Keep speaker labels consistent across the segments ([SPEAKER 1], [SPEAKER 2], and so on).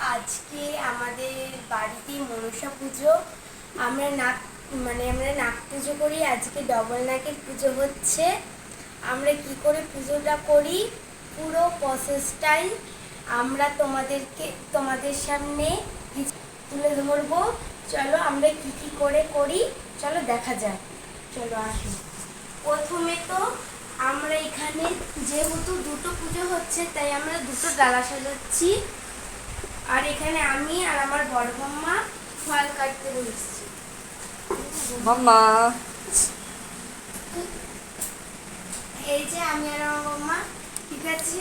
[SPEAKER 1] আজকে আমাদের বাড়িতে মনসা পুজো। আমরা নাক মানে আমরা নাক পুজো করি, আজকে ডবল নাকের পুজো হচ্ছে। আমরা কি করে পুজোটা করি? পুরো প্রসেসটাই আমরা তোমাদেরকে, তোমাদের সামনে তুলে ধরবো। চলো আমরা কি কি করে করি? চলো দেখা যাক। চলো আসুন প্রথমে তো আমরা এখানে যেহেতু দুটো পুজো হচ্ছে, তাই আমরা দুটো ডালা সাজাচ্ছি। আর এখানে আমি আর আমার বড় মাম্মা ফল কাটতে বসছি
[SPEAKER 2] মাম্মা।
[SPEAKER 1] এই যে আমি আর আমার মাম্মা ঠিক আছে?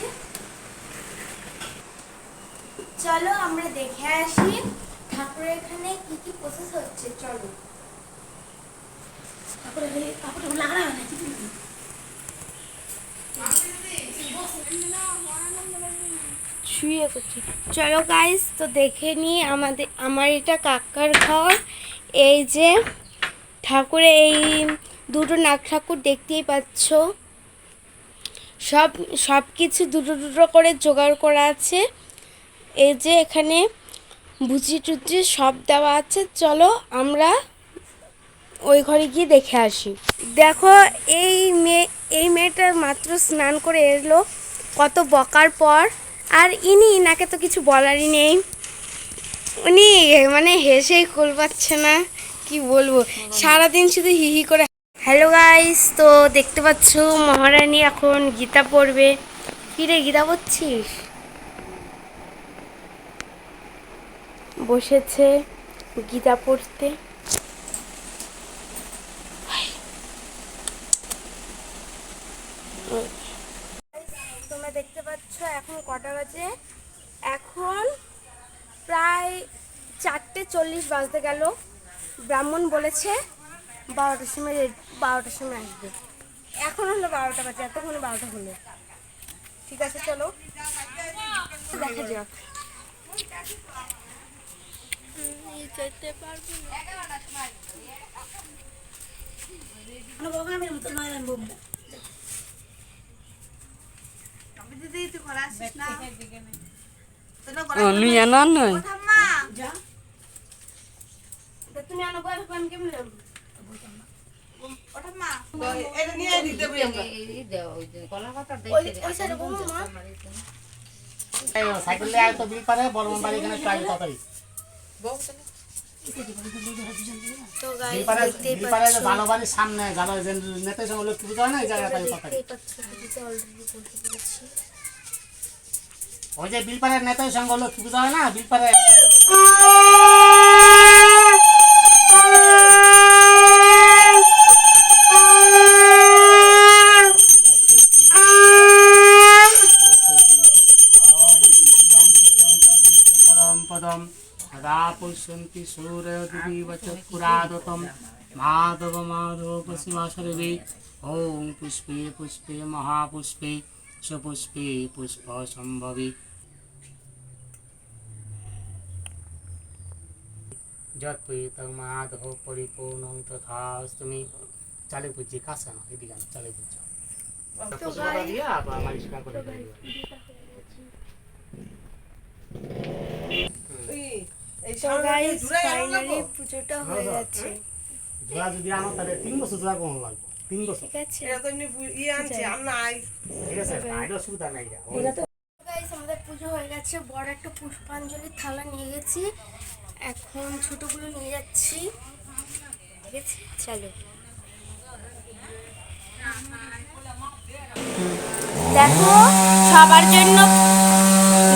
[SPEAKER 1] চলো আমরা দেখে আসি ঠাকুরের এখানে কি কি প্রসেস হচ্ছে চলো। শুয়ে করছি চলো গাইস তো দেখে নিই আমাদের, আমার এটা কাকার ঘর। এই যে ঠাকুরের এই দুটো নাগ ঠাকুর দেখতেই পাচ্ছ। সব সব কিছু দুটো দুটো করে জোগাড় করা আছে। এই যে এখানে ভুচি টুচি সব দেওয়া আছে। চলো আমরা ওই ঘরে গিয়ে দেখে আসি। দেখো, এই মেয়ে, এই মেয়েটার মাত্র স্নান করে এলো। কত বকার পর। আর ইনি, ইনাকে তো কিছু বলারই নেই। উনি মানে হেসেই কোল পাচ্ছে না, কি বলব? সারাদিন শুধু হি হি করে হ্যালো গাইস তো দেখতে পাচ্ছ মহারানী এখন গীতা পড়বে। কি রে, গীতা পড়ছিস? বসেছে গীতা পড়তে। তোমরা দেখতে পাচ্ছ এখন কটা বাজে? এখন প্রায় চারটে চল্লিশ বাজতে গেল। ব্রাহ্মণ বলেছে বারোটার সময় রে- বারোটার সময় আসবে। এখন হলো বারোটা বাজে এতক্ষণ বারোটা হলো। ঠিক আছে চলো। দেখা যাক।
[SPEAKER 2] নিয়ে না। নয়
[SPEAKER 1] তুমি আনো কেমন
[SPEAKER 3] সাইকেল আয় তো বিল পারে বাড়ি এখানে ট্রাই তাড়াতাড়ি।
[SPEAKER 1] পাচ্ছ।
[SPEAKER 3] ভালো বাড়ির সামনে ভালো যে নেতার সঙ্গে লক্ষ্মী পুজো হয় না এই জায়গাটা ওই যে বিল পাড়ের নেতার সঙ্গে লক্ষ্মী পুজো হয় না? বিল পাড়ে পরম পদম, সদা পুষ্যন্তি সূর্যদিব চক্ষুরাদতম মাধব মাধব পশ্চিমাশরবে ওম পুষ্পে পুষ্পে মহাপুষ্পে, সুপুষ্পে পুষ্প সম্ভবে। যৎপীতং মাধব পরিপূর্ণং তথাস্তমি চালে বুঝছি কাছে না এদিকে আনো, চালে বুঝছ দিয়ে আবার মালিশ করে দিবে।
[SPEAKER 1] তো গাইস ফাইনালি পুজোটা হয়ে যাচ্ছে
[SPEAKER 3] জোড়া যদি আনো তাহলে তিন বছর জোড়া কম লাগবে তিন বছর
[SPEAKER 1] ঠিক আছে
[SPEAKER 3] ঠিক আছে আইডিয়া সুবিধা নাই এটা। ওই
[SPEAKER 1] গাইস আমাদের পুজো হয়ে গেছে বড় একটা পুষ্পাঞ্জলি থালা নিয়ে গেছি এখন ছোটগুলো নিয়ে যাচ্ছি। চলো। দেখো, সবার জন্য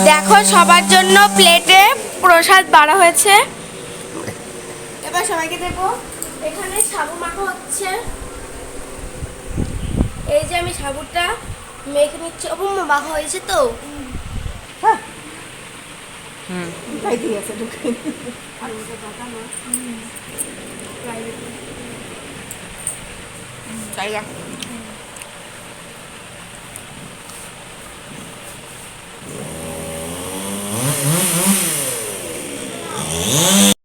[SPEAKER 1] দেখো, সবার জন্য প্লেটে প্রসাদ বাড়া হয়েছে। এবার সবাইকে দেবো। এখানে সাবু মাখা হচ্ছে। এই যে আমি সাবুটা মেখে নিচ্ছি। ও মাখা হয়েছে তো।
[SPEAKER 2] জায়গা